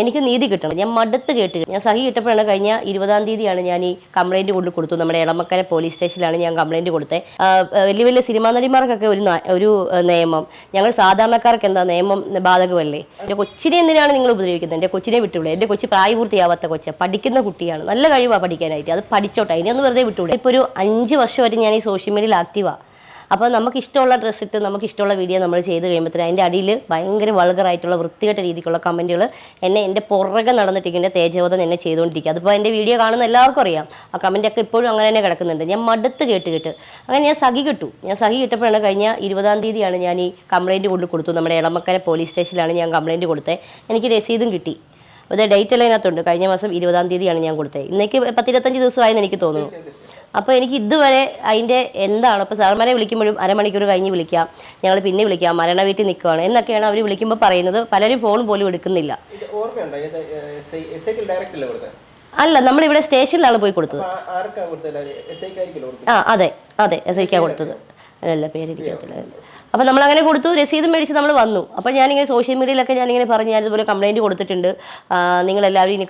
എനിക്ക് നീതി കിട്ടണം. ഞാൻ മടുത്ത് കേട്ട് ഞാൻ സഹി കിട്ടപ്പോഴാണ് കഴിഞ്ഞ ഇരുപതാം തീയതിയാണ് ഞാൻ ഈ കംപ്ലൈന്റ് കൊണ്ട് കൊടുത്തു നമ്മുടെ ഇളമക്കര പോലീസ് സ്റ്റേഷനിലാണ് ഞാൻ കംപ്ലൈന്റ് കൊടുത്തത്. വലിയ വലിയ സിനിമാ നടിമാർക്കൊക്കെ ഒരു ഒരു നിയമം. ഞങ്ങൾ സാധാരണക്കാർക്ക് എന്താ നിയമം ബാധകമല്ലേ? എന്റെ കൊച്ചിനെ എന്തിനാണ് നിങ്ങൾ ഉപദ്രവിക്കുന്നത്? എന്റെ കൊച്ചിനെ വിട്ടുവിടുക. എന്റെ കൊച്ചി പ്രായപൂർത്തിയാവാത്ത കൊച്ച. പഠിക്കുന്ന കുട്ടിയാണ്. നല്ല കഴിവാണ് പഠിക്കാനായിട്ട്. അത് പഠിച്ചോട്ടെ. അതിനെ വെറുതെ വിട്ടുവിടുക ഇപ്പോൾ ഒരു അഞ്ച് വർഷം വരെ ഞാൻ ഈ സോഷ്യൽ മീഡിയയിൽ ആക്റ്റീവാണ് അപ്പോൾ നമുക്ക് ഇഷ്ടമുള്ള ഡ്രസ്സ് ഇട്ട് നമുക്ക് ഇഷ്ടമുള്ള വീഡിയോ നമ്മൾ ചെയ്ത് കഴിയുമ്പോഴത്തേന് അതിന്റെ അടിയിൽ ഭയങ്കര വൾഗറായിട്ടുള്ള വൃത്തികെട്ട രീതിക്കുള്ള കമന്റുകൾ എന്നെ എന്റെ പുറകെ നടന്നിട്ടിങ്ങനെ തേജോധം എന്നെ ചെയ്തുകൊണ്ടിരിക്കുക. അതിപ്പോൾ എന്റെ വീഡിയോ കാണുന്ന എല്ലാവർക്കും അറിയാം. ആ കമന്റൊക്കെ ഇപ്പോഴും അങ്ങനെ തന്നെ കിടക്കുന്നുണ്ട്. ഞാൻ മടുത്ത് കേട്ട് കേട്ട്. അങ്ങനെ ഞാൻ സഹി കിട്ടു. ഞാൻ സഹി കിട്ടപ്പോഴാണ് കഴിഞ്ഞ ഇരുപതാം തീയതിയാണ് ഞാൻ ഈ കംപ്ലയിന്റ് കൊണ്ട് കൊടുത്തു. നമ്മുടെ ഇളമക്കര പോലീസ് സ്റ്റേഷനിലാണ് ഞാൻ കംപ്ലയിന്റ് കൊടുത്തത് എനിക്ക് രസീതും കിട്ടി. അത് ഡേറ്റ് എല്ലാം ഇതിനകത്തുണ്ട്. കഴിഞ്ഞ മാസം ഇരുപതാം തീയതിയാണ് ഞാൻ കൊടുത്തത് ഇന്നേക്ക് പത്തിരുപത്തഞ്ച് ദിവസമായെന്ന് എനിക്ക് തോന്നുന്നു. അപ്പോൾ എനിക്ക് ഇതുവരെ അതിന്റെ എന്താണ് അപ്പോൾ സാർമാരെ വിളിക്കുമ്പോഴും അരമണിക്കൂർ കഴിഞ്ഞ് വിളിക്കാം ഞങ്ങൾ പിന്നെ വിളിക്കാം മരണ വീട്ടിൽ നിൽക്കുകയാണ് എന്നൊക്കെയാണ് അവർ വിളിക്കുമ്പോൾ പറയുന്നത്. പലരും ഫോൺ പോലും എടുക്കുന്നില്ല. അല്ലേ നമ്മളിവിടെ സ്റ്റേഷനിലാണ് പോയി കൊടുത്തത്. ആ- അതെ അതെ എസ് ഐക്കാണ് കൊടുത്തത്. അല്ല പേര് അപ്പം അപ്പോൾ നമ്മൾ അങ്ങനെ കൊടുത്തു രസീത് മേടിച്ച് നമ്മൾ വന്നു. അപ്പോൾ ഞാനിങ്ങനെ സോഷ്യൽ മീഡിയയിലൊക്കെ ഞാനിങ്ങനെ പറഞ്ഞു ഞാൻ ഇതുപോലെ കംപ്ലൈന്റ് കൊടുത്തിട്ടുണ്ട് നിങ്ങളെല്ലാവരും ഇനി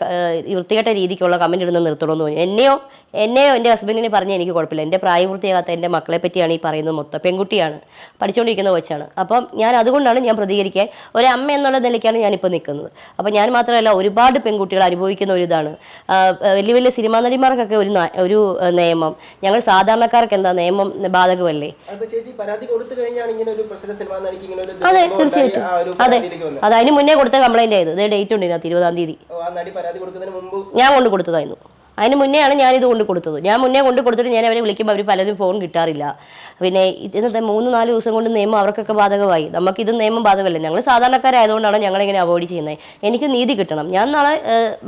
വൃത്തികെട്ട രീതിക്കുള്ള കമന്റ് ഇടുന്ന നിർത്തണമെന്ന് പറഞ്ഞു. എന്നെയോ എന്നെയോ എന്റെ ഹസ്ബൻഡിനെ പറഞ്ഞാൽ എനിക്ക് കുഴപ്പമില്ല. എന്റെ പ്രായപൂർത്തിയാകാത്ത എന്റെ മക്കളെ പറ്റിയാണ് ഈ പറയുന്നത് മൊത്തം. പെൺകുട്ടിയാണ്. പഠിച്ചുകൊണ്ടിരിക്കുന്ന കൊച്ചാണ്. അപ്പം ഞാൻ അതുകൊണ്ടാണ് ഞാൻ പ്രതികരിക്കാൻ ഒരു അമ്മ എന്നുള്ള നിലയ്ക്കാണ് ഞാനിപ്പോൾ നിൽക്കുന്നത്. അപ്പോൾ ഞാൻ മാത്രമല്ല ഒരുപാട് പെൺകുട്ടികൾ അനുഭവിക്കുന്ന ഒരു ഇതാണ് വലിയ വലിയ സിനിമാ നടിമാർക്കൊക്കെ ഒരു ഒരു നിയമം. ഞങ്ങൾ സാധാരണക്കാർക്ക് എന്താ നിയമം? ബാധകമല്ലേ? അതെ തീർച്ചയായിട്ടും. അതെ. അതെ അത് അതിന് മുന്നേ കൊടുത്ത കംപ്ലൈന്റ് ആയത്. ഡേറ്റ് ഉണ്ട് ഇതിനകത്ത് ഇരുപതാം തീയതി. ഞാൻ കൊണ്ട് കൊടുത്തതായിരുന്നു. അതിന് മുന്നെയാണ് ഞാനിത് കൊണ്ട് കൊടുത്തത്. ഞാൻ മുന്നേ കൊണ്ട് കൊടുത്തിട്ട് ഞാൻ അവരെ വിളിക്കുമ്പോൾ അവർ പലരും ഫോൺ കിട്ടാറില്ല. പിന്നെ ഇന്നത്തെ മൂന്ന് നാല് ദിവസം കൊണ്ട് നിയമം അവർക്കൊക്കെ ബാധകമായി. നമുക്ക് ഇത് നിയമം ബാധകമല്ല. ഞങ്ങൾ സാധാരണക്കാരായതുകൊണ്ടാണ് ഞങ്ങളിങ്ങനെ അവോയ്ഡ് ചെയ്യുന്നത്. എനിക്ക് നീതി കിട്ടണം. ഞാൻ നാളെ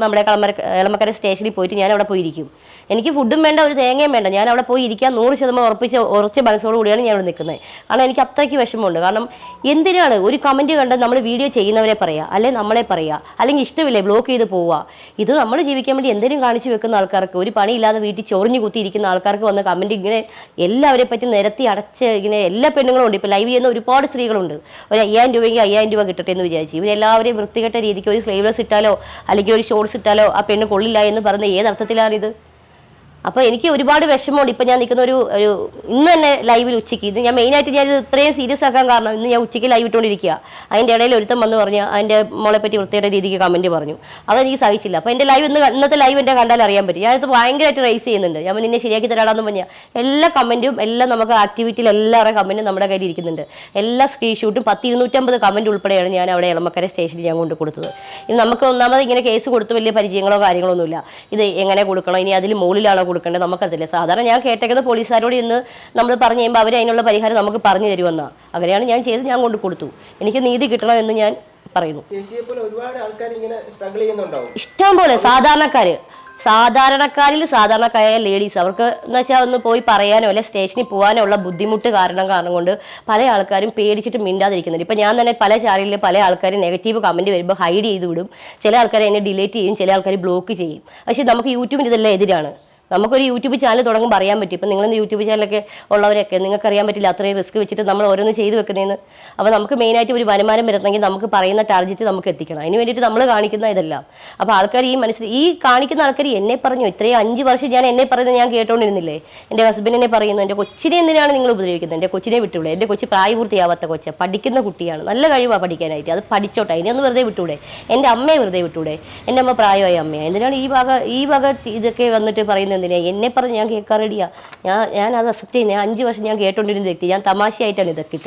നമ്മുടെ കളമര എളമക്കര സ്റ്റേഷനിൽ പോയിട്ട് ഞാൻ അവിടെ പോയിരിക്കും. എനിക്ക് ഫുഡും വേണ്ട ഒരു തേങ്ങയും വേണ്ട. ഞാൻ അവിടെ പോയി ഇരിക്കാൻ നൂറ് ശതമാനം ഉറപ്പിച്ച ഉറച്ച മനസ്സോടു കൂടിയാണ് ഞാൻ ഇവിടെ നിൽക്കുന്നത്. കാരണം എനിക്ക് അത്രയ്ക്ക് വിഷമമുണ്ട്. കാരണം എന്തിനാണ് ഒരു കമന്റ് കണ്ട് നമ്മൾ വീഡിയോ ചെയ്യുന്നവരെ പറയുക അല്ലെ നമ്മളെ പറയുക അല്ലെങ്കിൽ ഇഷ്ടമില്ലേ ബ്ലോക്ക് ചെയ്ത് പോവുക. ഇത് നമ്മൾ ജീവിക്കാൻ വേണ്ടി എന്തെങ്കിലും കാണിച്ചു വെക്കുന്ന ആൾക്കാർക്ക് ഒരു പണിയില്ലാതെ വീട്ടിൽ ചൊറിഞ്ഞു കുത്തിയിരിക്കുന്ന ആൾക്കാർക്ക് വന്ന കമന്റ് ഇങ്ങനെ എല്ലാവരെ പറ്റി നിരത്തി അടച്ച് ഇങ്ങനെ എല്ലാ പെണ്ണുങ്ങളും ഉണ്ട്. ഇപ്പോൾ ലൈവ് ചെയ്യുന്ന ഒരുപാട് സ്ത്രീകളുണ്ട്. ഒരു അയ്യായിരം രൂപയെങ്കിൽ അയ്യായിരം രൂപ കിട്ടട്ടെ എന്ന് വിചാരിച്ചു. ഇവരെല്ലാവരെയും വൃത്തികെട്ട രീതിക്ക് ഒരു സ്ലീവ്ലെസ് ഇട്ടാലോ അല്ലെങ്കിൽ ഒരു ഷോർട്സ് ഇട്ടാലോ ആ പെണ്ണ് കൊള്ളില്ല എന്ന് പറയുന്ന ഏതർത്ഥത്തിലാണിത് അപ്പോൾ എനിക്ക് ഒരുപാട് വിഷമമുണ്ട്. ഇപ്പം ഞാൻ നിൽക്കുന്ന ഒരു ഒരു ഇന്ന് തന്നെ ലൈവിൽ ഉച്ചയ്ക്ക്. ഇത് ഞാൻ മെയിനായിട്ട് ഞാൻ ഇത് ഇത്രയും സീരിയസ് ആക്കാൻ കാരണം ഇന്ന് ഞാൻ ഉച്ചയ്ക്ക് ലൈവ് ഇട്ടുകൊണ്ടിരിക്കുക. അതിന്റെ ഇടയിൽ ഒരുത്തം വന്ന് പറഞ്ഞ് അതിന്റെ മോളെ പറ്റി വൃത്തിയുടെ രീതിക്ക് കമന്റ് പറഞ്ഞു. അതെനിക്ക് സഹിച്ചില്ല അപ്പോൾ എന്റെ ലൈവ് ഇന്ന് ഇന്നത്തെ ലൈവ് എന്റെ കണ്ടാൽ അറിയാൻ പറ്റും. ഞാനിത് ഭയങ്കരമായിട്ട് റൈസ് ചെയ്യുന്നുണ്ട്. ഞാൻ നിന്നെ ശരിയാക്കി തരാടാന്ന് പറഞ്ഞാൽ എല്ലാ കമന്റും എല്ലാം നമുക്ക് ആക്ടിവിറ്റിയിൽ എല്ലാവരുടെ കമന്റും നമ്മുടെ കയ്യിൽ ഇരിക്കുന്നുണ്ട്. എല്ലാ സ്ക്രീൻഷോട്ടും പത്ത് ഇരുന്നൂറ്റമ്പത് കമന്റ് ഉൾപ്പെടെയാണ് ഞാൻ അവിടെ ഇളമക്കര സ്റ്റേഷനിൽ ഞാൻ കൊണ്ട് കൊടുത്തത്. ഇത് നമുക്ക് ഒന്നാമത് ഇങ്ങനെ കേസ് കൊടുത്ത് വലിയ പരിചയങ്ങളോ കാര്യങ്ങളോ ഒന്നുമില്ല. ഇത് എങ്ങനെ കൊടുക്കണം? ഇനി അതിൽ മുകളിലാണോ കൊടുക്കേണ്ടത് നമുക്കതില്ലേ? സാധാരണ ഞാൻ കേട്ടേക്കുന്ന പോലീസുകാരോട് ഇന്ന് നമ്മൾ പറഞ്ഞു കഴിയുമ്പോൾ അവർ അതിനുള്ള പരിഹാരം നമുക്ക് പറഞ്ഞു തരുമെന്നാണ് അങ്ങനെയാണ് ഞാൻ ചെയ്ത് ഞാൻ കൊണ്ട് കൊടുത്തു. എനിക്ക് നീതി കിട്ടണമെന്ന് ഞാൻ പറയുന്നു. ഇഷ്ടം പോലെ സാധാരണക്കാർ സാധാരണക്കാരിൽ സാധാരണക്കാരായ ലേഡീസ് അവർക്ക് എന്ന് വെച്ചാൽ ഒന്ന് പോയി പറയാനോ അല്ലെ സ്റ്റേഷനിൽ പോകാനോ ഉള്ള ബുദ്ധിമുട്ട് കാരണം കാരണം കൊണ്ട് പല ആൾക്കാരും പേടിച്ചിട്ട് മിണ്ടാതിരിക്കുന്നുണ്ട്. ഇപ്പം ഞാൻ തന്നെ പല ചാനലിൽ പല ആൾക്കാരും നെഗറ്റീവ് കമന്റ് വരുമ്പോൾ ഹൈഡ് ചെയ്ത് വിടും. ചില ആൾക്കാർ എന്നെ ഡിലീറ്റ് ചെയ്യും ചില ആൾക്കാർ ബ്ലോക്ക് ചെയ്യും. പക്ഷേ നമുക്ക് യൂട്യൂബിൽ ഇതെല്ലാം എതിരാണ്. നമുക്കൊരു യൂട്യൂബ് ചാനൽ തുടങ്ങുമ്പോൾ അറിയാൻ പറ്റും. ഇപ്പം നിങ്ങൾ യൂട്യൂബ് ചാനലൊക്കെ ഉള്ളവരൊക്കെ നിങ്ങൾക്ക് അറിയാൻ പറ്റില്ല അത്രയും റിസ്ക് വെച്ചിട്ട് നമ്മൾ ഓരോന്ന് ചെയ്തു വെക്കുന്നതെന്ന് അപ്പോൾ നമുക്ക് മെയിനായിട്ട് ഒരു വരുമാനം വരുന്നെങ്കിൽ നമുക്ക് പറയുന്ന ടാർജറ്റ് നമുക്ക് എത്തിക്കണം. അതിന് വേണ്ടിയിട്ട് നമ്മൾ കാണിക്കുന്ന ഇതെല്ലാം. അപ്പോൾ ആൾക്കാർ ഈ മനസ്സിൽ ഈ കാണിക്കുന്ന ആൾക്കാർ എന്നെ പറഞ്ഞു ഇത്രയും അഞ്ച് വർഷം ഞാൻ എന്നെ പറയുന്നത് ഞാൻ കേട്ടോണ്ടിരുന്നില്ലേ? എന്റെ ഹസ്ബൻഡിനെ പറയുന്നു എന്റെ കൊച്ചിനെ എന്തിനാണ് നിങ്ങൾ ഉപദ്രവിക്കുന്നത്? എന്റെ കൊച്ചിനെ വിട്ടുകൂടെ? എന്റെ കൊച്ചി പ്രായപൂർത്തിയാവാത്ത കൊച്ച പഠിക്കുന്ന കുട്ടിയാണ്. നല്ല കഴിവാണ് പഠിക്കാനായിട്ട്. അത് പഠിച്ചോട്ടെ അതിനെ ഒന്ന് വെറുതെ വിട്ടൂടെ? എന്റെ അമ്മയെ വെറുതെ വിട്ടൂടെ? എന്റെ അമ്മ പ്രായമായ അമ്മയാണ് എന്തിനാണ് ഈ വക ഈ വക ഇതൊക്കെ വന്നിട്ട് പറയുന്നത്? എന്തിനാ എന്നെ പറഞ്ഞ് ഞാൻ കേൾക്കാൻ റെഡിയാ ഞാൻ ഞാൻ അത് അക്സെപ്റ്റ് ചെയ്യുന്നത് അഞ്ച് വർഷം ഞാൻ കേട്ടോണ്ടിരുന്ന വ്യക്തി. ഞാൻ തമാശയായിട്ടാണ് ഇതൊക്കെ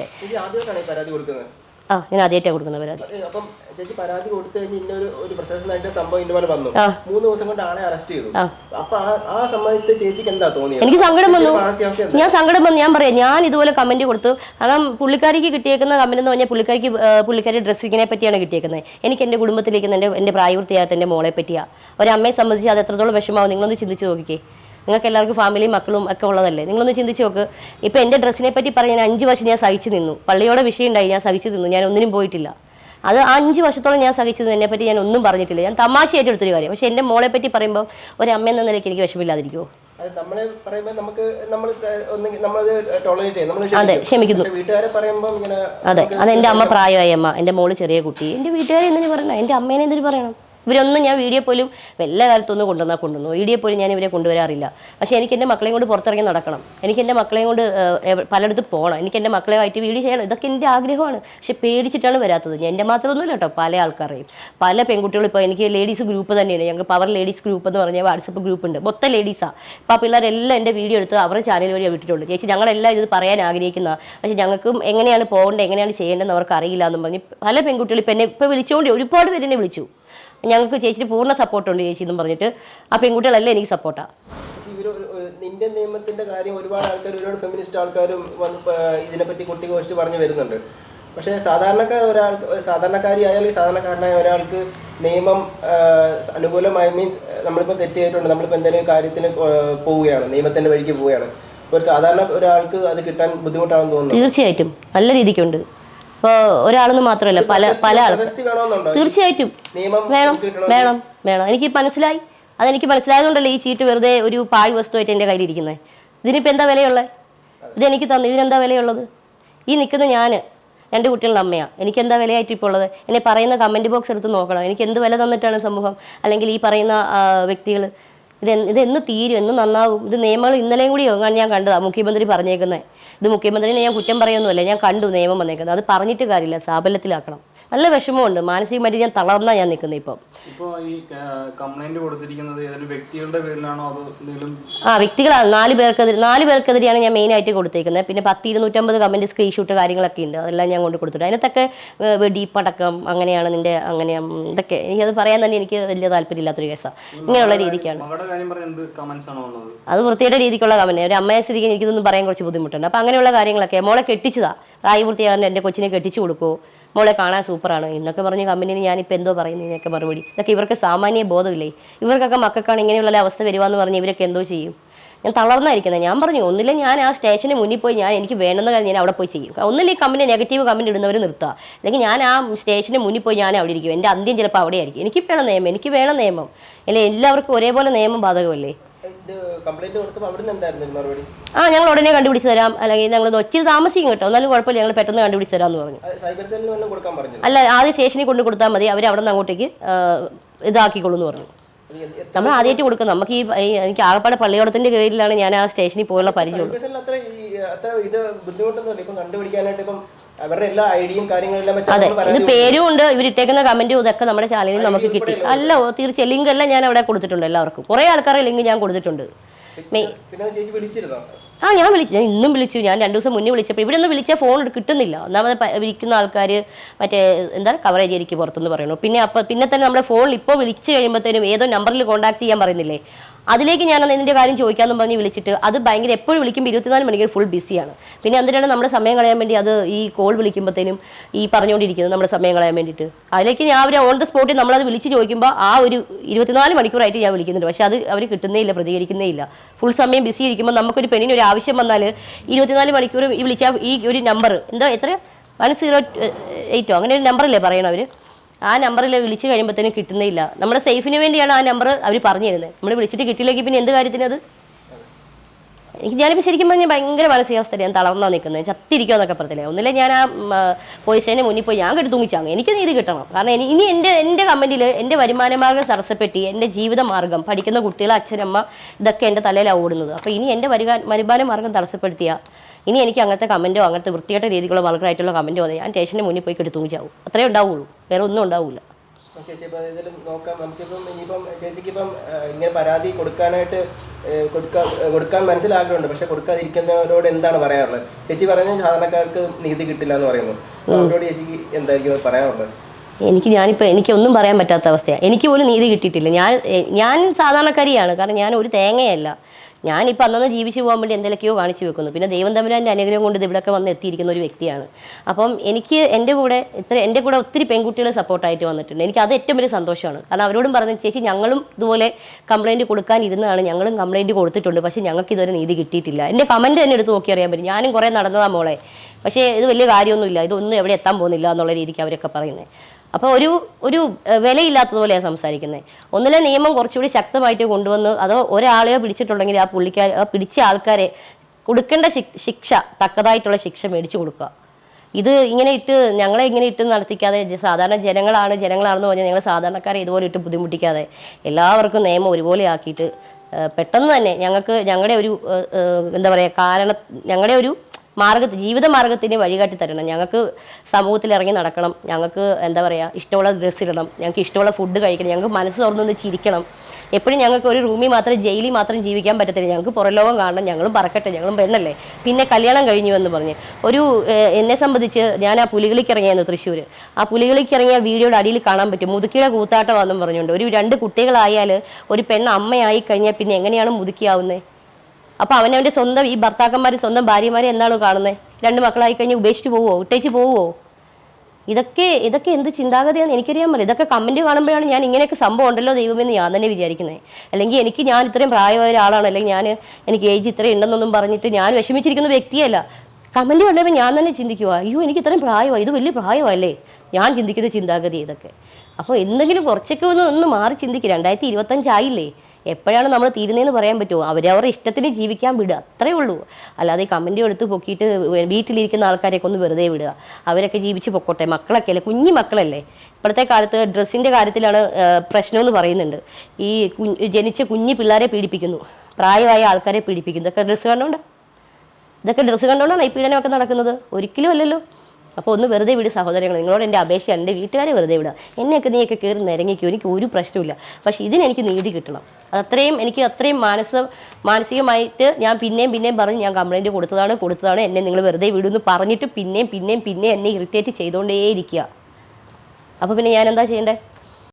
ആ ഞാൻ ആദ്യമായിട്ടാണ് കൊടുക്കുന്ന പരാതി. അപ്പം ചേച്ചി പരാതി കൊടുത്തു കഴിഞ്ഞ് ഇന്നൊരു ഒരു പ്രശസ്തനായിട്ട് സംഭവം ഇന്നുപോലെ വന്നു. മൂന്ന് ദിവസം കൊണ്ട് ആളെ അറസ്റ്റ് ചെയ്തു. അപ്പൊ ആ സമയത്ത് ചേച്ചിക്ക് എന്താ തോന്നിയത്? എനിക്ക് സങ്കടം വന്നു. ഞാൻ സങ്കടം വന്നു. ഞാൻ പറയാം ഞാൻ ഇതുപോലെ കമന്റ് കൊടുത്തു. കാരണം പുള്ളിക്കാരിക്ക് കിട്ടിയേക്കുന്ന കമന്റ് എന്ന് പറഞ്ഞാൽ പുള്ളിക്കാരിക്ക് പുള്ളിക്കാരി ഡ്രസ്സിങ്ങിനെ പറ്റിയാണ് കിട്ടിയേക്കുന്നത്. എനിക്ക് എന്റെ കുടുംബത്തിലേക്ക് എന്റെ എന്റെ പ്രായവൃത്തിയാകത്ത എന്റെ മോളെ പറ്റിയാ. ഒരമ്മയെ സംബന്ധിച്ച് അത് എത്രത്തോളം വിഷമാവും നിങ്ങളൊന്ന് ചിന്തിച്ചു നോക്കിക്കേ. നിങ്ങൾക്ക് എല്ലാവർക്കും ഫാമിലിയും മക്കളും ഒക്കെ ഉള്ളതല്ലേ? നിങ്ങളൊന്ന് ചിന്തിച്ച് നോക്ക്. ഇപ്പം എന്റെ ഡ്രസ്സിനെ പറ്റി പറഞ്ഞ് ഞാൻ അഞ്ച് വർഷം ഞാൻ സഹിച്ചു നിന്നു. പള്ളിയോടെ വിഷയം ഉണ്ടായി ഞാൻ സഹിച്ചു നിന്നു. ഞാൻ ഒന്നിനും പോയിട്ടില്ല. അത് ആ അഞ്ച് വർഷത്തോളം ഞാൻ സഹിച്ചത് എന്നെ പറ്റി ഞാൻ ഒന്നും പറഞ്ഞിട്ടില്ല. ഞാൻ തമാശയായിട്ട് എടുത്തൊരു കാര്യം. പക്ഷേ എന്റെ മോളെ പറ്റി പറയുമ്പോൾ ഒരു അമ്മ എന്ന നിലയ്ക്ക് എനിക്ക് വിഷമില്ലാതിരിക്കുമോ അത് നമ്മളെ പറയുമ്പോൾ നമുക്ക് നമ്മൾ നമ്മളത് ടോളറേറ്റ് ചെയ്യും നമ്മൾ അതെ ക്ഷമിക്കുന്നു. വീട്ടുകാരെ പറയുമ്പോൾ ഇങ്ങനെ അതെ അത് എന്റെ അമ്മ പ്രായമായ അമ്മ. എന്റെ മോൾ ചെറിയ കുട്ടി. എന്റെ വീട്ടുകാരെ എന്തിനു പറയണം? എന്റെ അമ്മേനെ എന്തിനു പറയണം? ഇവരൊന്നും ഞാൻ വീഡിയോ പോലും വല്ല കാലത്തൊന്നും കൊണ്ടുവന്നാൽ കൊണ്ടുവന്നു വീഡിയോ പോലും ഞാൻ ഇവരെ കൊണ്ടുവരാറില്ല. പക്ഷേ എനിക്ക് എന്റെ മക്കളെയും കൊണ്ട് പുറത്തിറങ്ങി നടക്കണം. എനിക്ക് എന്റെ മക്കളെയും കൊണ്ട് പലയിടത്ത് പോകണം എനിക്ക് എന്റെ മക്കളെയായിട്ട് വീഡിയോ ചെയ്യണം. ഇതൊക്കെ എന്റെ ആഗ്രഹമാണ്. പക്ഷെ പേടിച്ചിട്ടാണ് വരാത്തത്. ഞാൻ എന്റെ മാത്രമൊന്നുമില്ല കേട്ടോ പല ആൾക്കാരെയും. പല പെൺകുട്ടികളും ഇപ്പോൾ എനിക്ക് ലേഡീസ് ഗ്രൂപ്പ് തന്നെയാണ്. ഞങ്ങൾ പവർ ലേഡീസ് ഗ്രൂപ്പ് എന്ന് പറഞ്ഞാൽ വാട്സപ്പ് ഗ്രൂപ്പ് ഉണ്ട്. മൊത്തം ലേഡീസാണ് അപ്പോൾ ആ പിള്ളേരെല്ലാം എന്റെ വീഡിയോ എടുത്ത് അവരുടെ ചാനൽ വഴി വിട്ടിട്ടുണ്ട് ചേച്ചി ഞങ്ങളെല്ലാം ഇത് പറയാൻ ആഗ്രഹിക്കുന്ന പക്ഷേ ഞങ്ങൾക്കും എങ്ങനെയാണ് പോകേണ്ടത് എങ്ങനെയാണ് ചെയ്യേണ്ടതെന്ന് അവർക്ക് അറിയില്ല എന്നും പറഞ്ഞ് പല പെൺകുട്ടികളും ഇപ്പം എന്നെ ഇപ്പോൾ വിളിച്ചുകൊണ്ട് ഒരുപാട് പേര് എന്നെ വിളിച്ചു. ഞങ്ങൾക്ക് ചേച്ചി പൂർണ സപ്പോർട്ട് ഉണ്ട് ചേച്ചി എന്ന് പറഞ്ഞിട്ട്. ആ പെൺകുട്ടികളെല്ലാം എനിക്ക് സപ്പോർട്ടാണ് ഇന്ത്യൻ നിയമത്തിന്റെ കാര്യം ഒരുപാട് ആൾക്കാർ ഒരുപാട് ഫെമിനിസ്റ്റ് ആൾക്കാരും ഇതിനെപ്പറ്റി കുട്ടികോഷിച്ച് പറഞ്ഞു വരുന്നുണ്ട്. പക്ഷേ സാധാരണക്കാർ ഒരാൾക്ക് സാധാരണക്കാരി സാധാരണക്കാരിയായാലും സാധാരണക്കാരനായ ഒരാൾക്ക് നിയമം അനുകൂലമായി മീൻസ് നമ്മളിപ്പോൾ തെറ്റ് ചെയ്തിട്ടുണ്ട് നമ്മളിപ്പോൾ എന്തെങ്കിലും കാര്യത്തിന് പോവുകയാണ് നിയമത്തിന്റെ വഴിക്ക് പോവുകയാണ്. ഒരു സാധാരണ ഒരാൾക്ക് അത് കിട്ടാൻ ബുദ്ധിമുട്ടാണെന്ന് തോന്നുന്നു. തീർച്ചയായിട്ടും. നല്ല രീതിക്കുണ്ട്. ഇപ്പോൾ ഒരാളെന്ന് മാത്രമല്ല പല പല ആൾ പ്രശസ്തി തീർച്ചയായിട്ടും. വേണം വേണം വേണം. എനിക്ക് മനസ്സിലായി. അതെനിക്ക് മനസ്സിലായതുകൊണ്ടല്ലേ ഈ ചീട്ട് വെറുതെ ഒരു പാഴ് വസ്തുവായിട്ട് എന്റെ കയ്യിലിരിക്കുന്നത്. ഇതിനിപ്പോൾ എന്താ വിലയുള്ളത്? ഇതെനിക്ക് തന്നു ഇതിനെന്താ വിലയുള്ളത്? ഈ നിൽക്കുന്ന ഞാൻ രണ്ട് കുട്ടികളുടെ അമ്മയാണ് എനിക്ക് എന്താ വിലയായിട്ട് ഇപ്പോൾ ഉള്ളത്? എന്നെ പറയുന്ന കമന്റ് ബോക്സ് എടുത്ത് നോക്കണം. എനിക്ക് എന്ത് വില തന്നിട്ടാണ് സമൂഹം? അല്ലെങ്കിൽ ഈ പറയുന്ന വ്യക്തികൾ ഇത് ഇത് എന്ന് തീരും എന്ന് നന്നാവും. ഇത് നിയമങ്ങൾ ഇന്നലെയും കൂടി ഞാൻ കണ്ടതാണ് മുഖ്യമന്ത്രി പറഞ്ഞേക്കുന്നത് ഇത് മുഖ്യമന്ത്രിനെ ഞാൻ കുറ്റം പറയുന്നതല്ല ഞാൻ കണ്ടു നിയമം വന്നേക്കുന്നത്. അത് പറഞ്ഞിട്ട് കാര്യമില്ല സാബല്യത്തിലാക്കണം. നല്ല വിഷമമുണ്ട്. മാനസികമായിട്ട് ഞാൻ തളർന്നാ ഞാൻ നിൽക്കുന്നത് ഇപ്പം. ഇപ്പോൾ ഈ കംപ്ലൈന്റ് കൊടുത്തിരിക്കുന്നത് ഏതെങ്കിലും വ്യക്തികളുടെ പേരിലാണോ അതോ എന്തെങ്കിലും? ആ വ്യക്തികളാണ്. നാല് പേർക്കെതിരെ നാല് പേർക്കെതിരെയാണ് ഞാൻ മെയിൻ ആയിട്ട് കൊടുത്തേക്കുന്നത്. പിന്നെ പത്ത് ഇരുന്നൂറ്റമ്പത് കമന്റ് സ്ക്രീൻഷോട്ട് കാര്യങ്ങളൊക്കെ ഉണ്ട്. അതെല്ലാം ഞാൻ കൊണ്ട് കൊടുത്തിട്ടുണ്ട്. അതിനകത്തൊക്കെ വെടി പടക്കം അങ്ങനെയാണ് നിന്റെ അങ്ങനെ ഇതൊക്കെ. എനിക്കത് പറയാൻ തന്നെ എനിക്ക് വലിയ താല്പര്യമില്ലാത്തൊരു കേസാണ് ഇങ്ങനെയുള്ള രീതിക്കാണ്. അത് വൃത്തിയുടെ രീതിക്കുള്ള കമന്റ് ഒരു അമ്മയെ സ്ഥിതിക്ക് എനിക്കിതൊന്നും പറയാൻ കുറച്ച് ബുദ്ധിമുട്ടുണ്ട്. അപ്പം അങ്ങനെയുള്ള കാര്യങ്ങളൊക്കെ മോളെ കെട്ടിച്ചതാ. പ്രായപൂർത്തിയാകാൻ എന്റെ കൊച്ചിനെ കെട്ടിച്ചു കൊടുക്കുമോ മോളെ കാണാൻ സൂപ്പറാണ്. എന്നൊക്കെ പറഞ്ഞ് കമ്പനിന് ഞാനിപ്പോൾ എന്തോ പറയുന്നതിനൊക്കെ മറുപടി. ഇതൊക്കെ ഇവർക്ക് സാമാന്യ ബോധമില്ലേ? ഇവർക്കൊക്കെ മക്കൾക്കാണ് ഇങ്ങനെയുള്ള ഒരു അവസ്ഥ വരുവാന്ന് പറഞ്ഞ് ഇവരൊക്കെ എന്തോ ചെയ്യും. ഞാൻ തളർന്നായിരിക്കുന്നത് ഞാൻ പറഞ്ഞു ഒന്നില്ല ഞാൻ ആ സ്റ്റേഷന് മുന്നിൽ പോയി ഞാൻ എനിക്ക് വേണമെന്ന് കാര്യം ഞാൻ അവിടെ പോയി ചെയ്യും. ഒന്നില്ല ഈ കമ്പനി നെഗറ്റീവ് കമന്റ് ഇടുന്നവർ നിർത്തുക അല്ലെങ്കിൽ ഞാൻ ആ സ്റ്റേഷന് മുന്നിൽ പോയി ഞാൻ അവിടെ ഇരിക്കും. എന്റെ അന്ത്യം ചിലപ്പോൾ അവിടെ ആയിരിക്കും. എനിക്ക് വേണം നിയമം എനിക്ക് വേണം നിയമം. അല്ലെ? എല്ലാവർക്കും ഒരേപോലെ നിയമം ബാധകമല്ലേ? ആ ഞങ്ങൾ ഉടനെ കണ്ടുപിടിച്ച് തരാം. അല്ലെങ്കിൽ ഞങ്ങൾ ഒത്തിരി താമസിക്കും കേട്ടോ. എന്നാലും കുഴപ്പമില്ല ഞങ്ങൾ പെട്ടെന്ന് കണ്ടുപിടിച്ച് തരാമെന്ന് പറഞ്ഞു. സൈബർ സെല്ലിൽ അല്ല ആദ്യം സ്റ്റേഷനിൽ കൊണ്ട് കൊടുത്താൽ മതി. അവർ അവിടെ നിന്ന് അങ്ങോട്ടേക്ക് ഇതാക്കിക്കൊള്ളു പറഞ്ഞു. നമ്മൾ ആദ്യമായിട്ട് കൊടുക്കും. നമുക്ക് ഈ എനിക്ക് ആകപ്പാടെ പള്ളിയോടത്തിന്റെ പേരിലാണ് ഞാൻ ആ സ്റ്റേഷനിൽ പോയുള്ള പരിചയം അവരുടെ എല്ലാ ഐഡിയും കാര്യങ്ങളെല്ലാം അതെ ഇത് പേരും ഉണ്ട് ഇവരിട്ടേക്കുന്ന കമന്റും ഇതൊക്കെ നമ്മുടെ ചാനലിൽ നമുക്ക് കിട്ടി. അല്ല തീർച്ചയായും ലിങ്ക് എല്ലാം ഞാൻ അവിടെ കൊടുത്തിട്ടുണ്ട് എല്ലാവർക്കും. കുറേ ആൾക്കാരെ ലിങ്ക് ഞാൻ കൊടുത്തിട്ടുണ്ട്. ആ ഞാൻ വിളിച്ചു ഞാൻ ഇന്നും വിളിച്ചു. ഞാൻ രണ്ടു ദിവസം മുന്നേ വിളിച്ചപ്പോൾ ഇവിടെ ഒന്ന് വിളിച്ചാൽ ഫോൺ കിട്ടുന്നില്ല. ഒന്നാമത് വിളിക്കുന്ന ആൾക്കാർ മറ്റേ എന്താ കവറേജ് എനിക്ക് പുറത്തുനിന്ന് പറയണു പിന്നെ അപ്പം പിന്നെ തന്നെ നമ്മുടെ ഫോണിൽ ഇപ്പോൾ വിളിച്ചു കഴിയുമ്പോഴത്തേനും ഏതോ നമ്പറിൽ കോൺടാക്ട് ചെയ്യാൻ പറയുന്നില്ലേ? അതിലേക്ക് ഞാൻ അന്ന് ഇതിന്റെ കാര്യം ചോദിക്കാമെന്ന് പറഞ്ഞ് വിളിച്ചിട്ട് അത് ഭയങ്കര എപ്പോഴും വിളിക്കുമ്പോൾ ഇരുപത്തിനാല് മണിക്കൂർ ഫുൾ ബിസിയാണ് പിന്നെ എന്തിനാണ് നമ്മുടെ സമയം കളയാൻ വേണ്ടി അത് ഈ കോൾ വിളിക്കുമ്പോഴത്തേനും ഈ പറഞ്ഞുകൊണ്ടിരിക്കുന്നത് നമ്മുടെ സമയം കളയാൻ വേണ്ടിയിട്ട്? അതിലേക്ക് ഞാൻ അവർ ഓൺ ദ സ്പോട്ടിൽ നമ്മളത് വിളിച്ച് ചോദിക്കുമ്പോൾ ആ ഒരു ഇരുപത്തിനാല് മണിക്കൂറായിട്ട് ഞാൻ വിളിക്കുന്നുണ്ട്. പക്ഷേ അത് അവർ കിട്ടുന്നേ ഇല്ല പ്രതികരിക്കുന്നേ ഇല്ല ഫുൾ സമയം ബിസി ഇരിക്കുമ്പോൾ നമുക്കൊരു പെണ്ണിന് ഒരു ആവശ്യം വന്നാൽ ഇരുപത്തിനാല് മണിക്കൂർ ഈ വിളിച്ച ഈ ഒരു നമ്പർ എന്താ എത്ര വൺ സീറോ എയ്റ്റോ അങ്ങനെ ഒരു നമ്പറല്ലേ പറയണം അവർ ആ നമ്പറിൽ വിളിച്ചു കഴിയുമ്പോഴത്തേനും കിട്ടുന്നേ ഇല്ല. നമ്മുടെ സേഫിന് വേണ്ടിയാണ് ആ നമ്പർ അവർ പറഞ്ഞു തരുന്നത് നമ്മൾ വിളിച്ചിട്ട് കിട്ടിയില്ലെങ്കിൽ പിന്നെ എന്ത് കാര്യത്തിനത് ഞാനിപ്പോൾ ശരിക്കും പറഞ്ഞാൽ ഭയങ്കര മാനസികാവസ്ഥ ഞാൻ തളർന്നാണ് നിൽക്കുന്നത് ചത്തിരിക്കുക എന്നൊക്കെ പറഞ്ഞില്ലേ? ഒന്നില്ല ഞാൻ ആ പോലീസേനെ മുന്നിൽ പോയി ഞാൻ കെട്ടി തൂങ്ങിച്ചാങ്ങ് എനിക്ക് നീതി കിട്ടണം. കാരണം ഇനി എന്റെ എന്റെ കമ്പനിയിൽ എന്റെ വരുമാന മാർഗം സരസപ്പെട്ടി എന്റെ ജീവിത മാർഗം പഠിക്കുന്ന കുട്ടികളെ അച്ഛനമ്മ ഇതൊക്കെ എന്റെ തലയിലാണ് ഓടുന്നത്. അപ്പോൾ ഇനി എന്റെ വരുമാ വരുമാന മാർഗം തടസ്സപ്പെടുത്തിയ ഇനി എനിക്ക് അങ്ങനത്തെ കമന്റോ അങ്ങനത്തെ വൃത്തികെട്ട രീതിക്കുള്ള വളരായിട്ടുള്ള കമന്റോ വന്നാൽ ഞാൻ സ്റ്റേഷന്റെ മുന്നിൽ പോയി കെട്ടി തൂങ്ങിച്ചാവും. അത്രേ ഉണ്ടാവുള്ളൂ. വേറെ ഒന്നും ഉണ്ടാവില്ല ഓക്കെ ചേച്ചി അപ്പോൾ ഏതെങ്കിലും നോക്കാം. നമുക്കിപ്പം ഇനിയിപ്പം ചേച്ചിക്ക് ഇപ്പം ഇങ്ങനെ പരാതി കൊടുക്കാനായിട്ട് കൊടുക്കാൻ കൊടുക്കാൻ മനസ്സിലാഗ്രഹമുണ്ട്. പക്ഷെ കൊടുക്കാതിരിക്കുന്നവരോട് എന്താണ് പറയാറുള്ളത് ചേച്ചി പറയുന്നത് സാധാരണക്കാർക്ക് നീതി കിട്ടില്ല എന്ന് പറയുന്നു. അവരോട് ചേച്ചിക്ക് എന്തായിരിക്കും പറയാനുള്ളത്? എനിക്ക് ഞാനിപ്പോൾ എനിക്കൊന്നും പറയാൻ പറ്റാത്ത അവസ്ഥയാണ് എനിക്ക് പോലും നീതി കിട്ടിയിട്ടില്ല. ഞാൻ ഞാൻ സാധാരണക്കാരിയാണ്. കാരണം ഞാൻ ഒരു തേങ്ങയല്ല. ഞാനിപ്പോൾ അന്നന്ന് ജീവിച്ചു പോകാൻ വേണ്ടി എന്തെങ്കിലുമൊക്കെയോ കാണിച്ചു വെക്കുന്നു. പിന്നെ ദൈവം തമ്പുരാന്റെ അനുഗ്രഹം കൊണ്ട് ഇവിടെയൊക്കെ വന്ന് എത്തിയിരിക്കുന്ന ഒരു വ്യക്തിയാണ്. അപ്പം എനിക്ക് എന്റെ കൂടെ ഇത്ര എന്റെ കൂടെ ഒത്തിരി പെൺകുട്ടികൾ സപ്പോർട്ടായിട്ട് വന്നിട്ടുണ്ട്. എനിക്ക് അത് ഏറ്റവും വലിയ സന്തോഷമാണ്. കാരണം അവരോടും പറഞ്ഞു ചേച്ചി ഞങ്ങളും ഇതുപോലെ കംപ്ലൈന്റ് കൊടുക്കാൻ ഇരുന്നതാണ് ഞങ്ങളും കംപ്ലൈന്റ് കൊടുത്തിട്ടുണ്ട്. പക്ഷേ ഞങ്ങൾക്ക് ഇതുവരെ നീതി കിട്ടിയിട്ടില്ല. എന്റെ കമന്റ് തന്നെ എടുത്ത് നോക്കി അറിയാൻ പറ്റും. ഞാനും കുറേ നടന്നതാ മോളെ. പക്ഷേ ഇത് വലിയ കാര്യമൊന്നുമില്ല. ഇതൊന്നും എവിടെ എത്താൻ പോകുന്നില്ല എന്നുള്ള രീതിക്ക് അവരൊക്കെ പറയുന്നത്. അപ്പോൾ ഒരു ഒരു വിലയില്ലാത്തതുപോലെയാണ് സംസാരിക്കുന്നത് ഒന്നിലെ നിയമം കുറച്ചുകൂടി ശക്തമായിട്ട് കൊണ്ടുവന്ന് അതോ ഒരാളെയോ പിടിച്ചിട്ടുണ്ടെങ്കിൽ ആ പുള്ളിക്കാർ ആ പിടിച്ച ആൾക്കാരെ കൊടുക്കേണ്ട ശിക്ഷ തക്കതായിട്ടുള്ള ശിക്ഷ മേടിച്ചു കൊടുക്കുക. ഇത് ഇങ്ങനെ ഇട്ട് ഞങ്ങളെ ഇങ്ങനെ ഇട്ട് നടത്തിക്കാതെ സാധാരണ ജനങ്ങളാണ് ജനങ്ങളാണെന്ന് പറഞ്ഞാൽ ഞങ്ങൾ സാധാരണക്കാരെ ഇതുപോലെ ഇട്ട് ബുദ്ധിമുട്ടിക്കാതെ എല്ലാവർക്കും നിയമം ഒരുപോലെ ആക്കിയിട്ട് പെട്ടെന്ന് തന്നെ ഞങ്ങൾക്ക് ഞങ്ങളുടെ ഒരു എന്താ പറയുക കാരണം ഞങ്ങളുടെ ഒരു മാർഗ ജീവിത മാർഗത്തിന് വഴികാട്ടി തരണം. ഞങ്ങൾക്ക് സമൂഹത്തിൽ ഇറങ്ങി നടക്കണം. ഞങ്ങൾക്ക് എന്താ പറയുക ഇഷ്ടമുള്ള ഡ്രസ്സ് ഇടണം. ഞങ്ങൾക്ക് ഇഷ്ടമുള്ള ഫുഡ് കഴിക്കണം. ഞങ്ങൾക്ക് മനസ്സ് തുറന്നൊന്ന് ചിരിക്കണം. എപ്പോഴും ഞങ്ങൾക്ക് ഒരു റൂമിൽ മാത്രം ജയിലിൽ മാത്രം ജീവിക്കാൻ പറ്റത്തില്ല. ഞങ്ങൾക്ക് പുറം ലോകം കാണണം. ഞങ്ങളും പറക്കട്ടെ. ഞങ്ങളും പെണ്ണല്ലേ. പിന്നെ കല്യാണം കഴിഞ്ഞു എന്ന് പറഞ്ഞ്. ഒരു എന്നെ സംബന്ധിച്ച് ഞാൻ ആ പുലികളിക്ക് ഇറങ്ങിയായിരുന്നു തൃശ്ശൂർ ആ പുലികളിക്ക് ഇറങ്ങിയ വീഡിയോയുടെ അടിയിൽ കാണാൻ പറ്റും. മുതുക്കിയുടെ കൂത്താട്ടമാണെന്നും പറഞ്ഞുകൊണ്ട്. ഒരു രണ്ട് കുട്ടികളായാൽ ഒരു പെണ്ണ് അമ്മയായി കഴിഞ്ഞാൽ പിന്നെ എങ്ങനെയാണ് മുതുക്കിയാവുന്നത് അപ്പൊ അവനവന്റെ സ്വന്തം ഈ ഭർത്താക്കന്മാര് സ്വന്തം ഭാര്യമാരെ എന്നാണോ കാണുന്നത് രണ്ട് മക്കളായി കഴിഞ്ഞ് ഉപേക്ഷിച്ച് പോവോ? ഒട്ടേച്ച് പോവോ? ഇതൊക്കെ ഇതൊക്കെ എന്ത് ചിന്താഗതിയാണെന്ന് എനിക്കറിയാൻ പറ്റില്ല. ഇതൊക്കെ കമന്റ് കാണുമ്പോഴാണ് ഞാൻ ഇങ്ങനെയൊക്കെ സംഭവം ഉണ്ടല്ലോ ദൈവമെന്ന് ഞാൻ തന്നെ വിചാരിക്കുന്നത് അല്ലെങ്കിൽ എനിക്ക് ഞാൻ ഇത്രയും പ്രായമായ ഒരാളാണ്. അല്ലെങ്കിൽ ഞാൻ എനിക്ക് ഏജ് ഇത്രയും ഉണ്ടെന്നൊന്നും പറഞ്ഞിട്ട് ഞാൻ വിഷമിച്ചിരിക്കുന്ന വ്യക്തിയല്ല. കമന്റ് കണ്ടപ്പോൾ ഞാൻ തന്നെ ചിന്തിക്കുക അയ്യോ എനിക്ക് ഇത്രയും പ്രായമായി ഇത് വലിയ പ്രായമല്ലേ ഞാൻ ചിന്തിക്കുന്ന ചിന്താഗതി ഇതൊക്കെ. അപ്പോൾ എന്തെങ്കിലും കുറച്ചൊക്കെ ഒന്ന് ഒന്ന് മാറി ചിന്തിക്കുക രണ്ടായിരത്തി ഇരുപത്തഞ്ചായില്ലേ എപ്പോഴാണ് നമ്മൾ തീരുന്നതെന്ന് പറയാൻ പറ്റുമോ? അവരവരുടെ ഇഷ്ടത്തിന് ജീവിക്കാൻ വിടുക. അത്രേ ഉള്ളൂ. അല്ലാതെ ഈ കമന്റ് എടുത്ത് പൊക്കിയിട്ട് വീട്ടിലിരിക്കുന്ന ആൾക്കാരെയൊക്കെ ഒന്ന് വെറുതെ വിടുക. അവരൊക്കെ ജീവിച്ച് പൊക്കോട്ടെ. മക്കളൊക്കെ അല്ലേ? കുഞ്ഞു മക്കളല്ലേ? ഇപ്പോഴത്തെ കാലത്ത് ഡ്രസ്സിന്റെ കാര്യത്തിലാണ് പ്രശ്നമെന്ന് പറയുന്നുണ്ട്. ഈ ജനിച്ച കുഞ്ഞു പിള്ളേരെ പീഡിപ്പിക്കുന്നു. പ്രായമായ ആൾക്കാരെ പീഡിപ്പിക്കുന്നു. ഇതൊക്കെ ഡ്രസ്സ് കണ്ടുകൊണ്ട് ഇതൊക്കെ ഡ്രസ്സ് കണ്ടുകൊണ്ടാണ് ഈ പീഡനമൊക്കെ നടക്കുന്നത്? ഒരിക്കലും അല്ലല്ലോ. അപ്പോൾ ഒന്ന് വെറുതെ വിട് സഹോദരങ്ങൾ നിങ്ങളോട് എന്റെ അപേക്ഷ എന്റെ വീട്ടുകാരെ വെറുതെ വിടുക എന്നെയൊക്കെ നീയൊക്കെ കയറി നിരങ്ങിക്കോ എനിക്ക് ഒരു പ്രശ്നമില്ല പക്ഷേ ഇതിനെനിക്ക് നീതി കിട്ടണം. അത്രയും എനിക്ക് അത്രയും മാനസ മാനസികമായിട്ട് ഞാൻ പിന്നെയും പിന്നെയും പറഞ്ഞ് ഞാൻ കംപ്ലൈന്റ് കൊടുത്തതാണ് കൊടുത്തതാണ് എന്നെ നിങ്ങൾ വെറുതെ വിടുമെന്ന് പറഞ്ഞിട്ട് പിന്നെയും പിന്നെയും പിന്നെയും എന്നെ ഇറിറ്റേറ്റ് ചെയ്തുകൊണ്ടേയിരിക്കുക അപ്പോൾ പിന്നെ ഞാൻ എന്താ ചെയ്യേണ്ടത്